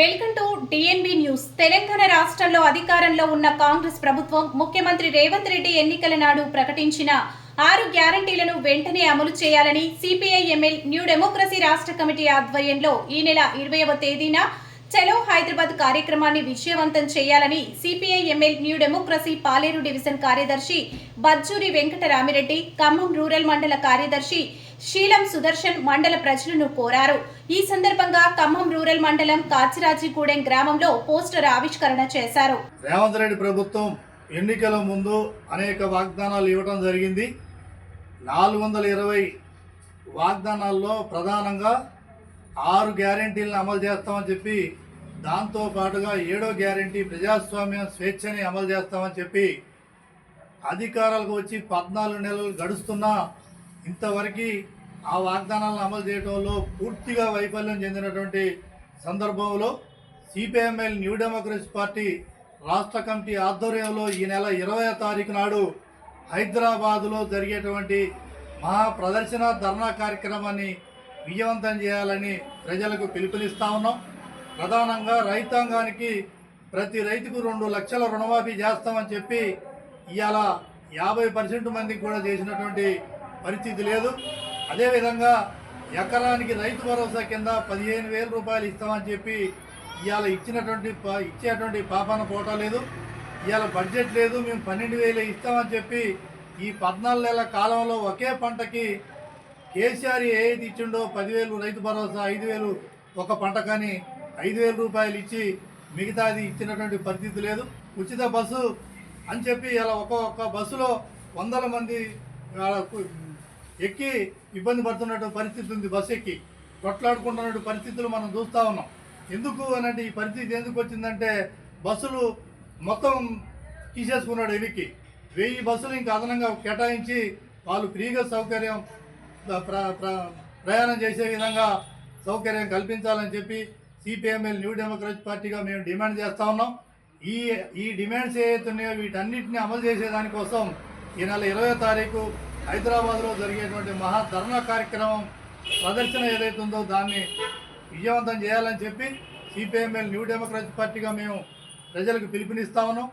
Welcome to DNB news Telangana రాష్ట్రంలో అధికారంలో ఉన్న కాంగ్రెస్ ప్రభుత్వం ముఖ్యమంత్రి రేవంత్ రెడ్డి ఎన్నికల నాడు ప్రకటించిన ఆరు గ్యారంటీలను వెంటనే అమలు చేయాలని సిపిఐ ఎంఎల్ న్యూ డెమోక్రసీ రాష్ట్ర కమిటీ ఆధ్వర్యంలో ఈ నెల ఇరవైవ తేదీన చలో హైదరాబాద్ కార్యక్రమాన్ని విజయవంతం చేయాలని CPI ML new democracy Paleru division కార్యదర్శి బజ్జూరి వెంకటరామిరెడ్డి ఖమ్మం రూరల్ మండల కార్యదర్శి శీలం సుదర్శన్ మండల ప్రజలను కోరారు. ఈ సందర్భంగా ఖమ్మం రూరల్ మండలం కాచిరాజీగూడెం గ్రామంలో పోస్టర్ ఆవిష్కరణ చేశారు. రేవంత్ రెడ్డి ప్రభుత్వం ఎన్నికల ముందు అనేక వాగ్దానాలు ఇవ్వడం జరిగింది. నాలుగు వందల ఇరవై వాగ్దానాల్లో ప్రధానంగా ఆరు గ్యారెంటీలను అమలు చేస్తామని చెప్పి దాంతో పాటుగా ఏడో గ్యారెంటీ ప్రజాస్వామ్యం స్వేచ్ఛని అమలు చేస్తామని చెప్పి అధికారాలకు వచ్చి పద్నాలుగు నెలలు గడుస్తున్నా ఇంతవరకు ఆ వాగ్దానాలను అమలు చేయడంలో పూర్తిగా వైఫల్యం చెందినటువంటి సందర్భంలో CPI ML new democracy party రాష్ట్ర కమిటీ ఆధ్వర్యంలో ఈ నెల ఇరవై తారీఖు నాడు హైదరాబాదులో జరిగేటువంటి మహా ప్రదర్శన ధర్నా కార్యక్రమాన్ని విజయవంతం చేయాలని ప్రజలకు పిలుపునిస్తా ఉన్నాం. ప్రధానంగా రైతాంగానికి ప్రతి రైతుకు రెండు లక్షల రుణమాఫీ చేస్తామని చెప్పి ఇవాళ యాభై పర్సెంట్ మందికి కూడా చేసినటువంటి పరిస్థితి లేదు. అదేవిధంగా ఎకరానికి రైతు భరోసా కింద పదిహేను వేల రూపాయలు ఇస్తామని చెప్పి ఇవాళ ఇచ్చినటువంటి ప- ఇచ్చేటువంటి పాపాన పోటా లేదు. ఇవాళ బడ్జెట్ లేదు. మేము పన్నెండు వేలు ఇస్తామని చెప్పి ఈ పద్నాలుగు నెలల కాలంలో ఒకే పంటకి కేసీఆర్ ఏది ఇచ్చిండో పదివేలు రైతు భరోసా ఐదు వేలు ఒక పంట కానీ ఐదు వేల రూపాయలు ఇచ్చి మిగతాది ఇచ్చినటువంటి పరిస్థితి లేదు. ఉచిత బస్సు అని చెప్పి ఇలా ఒక్కొక్క ఒక్క బస్సులో వందల మంది ఎక్కి ఇబ్బంది పడుతున్నటువంటి పరిస్థితి ఉంది బస్సు ఎక్కి. కొట్లాడుకుంటున్నటువంటి పరిస్థితులు మనం చూస్తూ ఉన్నాం. ఎందుకు అనంటే ఈ పరిస్థితి ఎందుకు వచ్చిందంటే బస్సులు మొత్తం తీసేసుకున్నాడు వెనక్కి వెయ్యి బస్సులు ఇంకా అదనంగా కేటాయించి వాళ్ళు ఫ్రీగా సౌకర్యం ప్రయాణం చేసే విధంగా సౌకర్యం కల్పించాలని చెప్పి సిపిఎంఎల్ న్యూ డెమోక్రసీ పార్టీగా మేము డిమాండ్ చేస్తా ఉన్నాం. ఈ ఈ డిమాండ్స్ ఏవైతున్నాయో వీటన్నిటిని అమలు చేసేదానికోసం ఈ నెల ఇరవై తారీఖు హైదరాబాద్లో జరిగేటువంటి మహా ధర్నా కార్యక్రమం ప్రదర్శన ఏదైతే ఉందో దాన్ని విజయవంతం చేయాలని చెప్పి సిపిఎంఎల్ న్యూ డెమోక్రసీ పార్టీగా మేము ప్రజలకు పిలుపునిస్తా ఉన్నాం.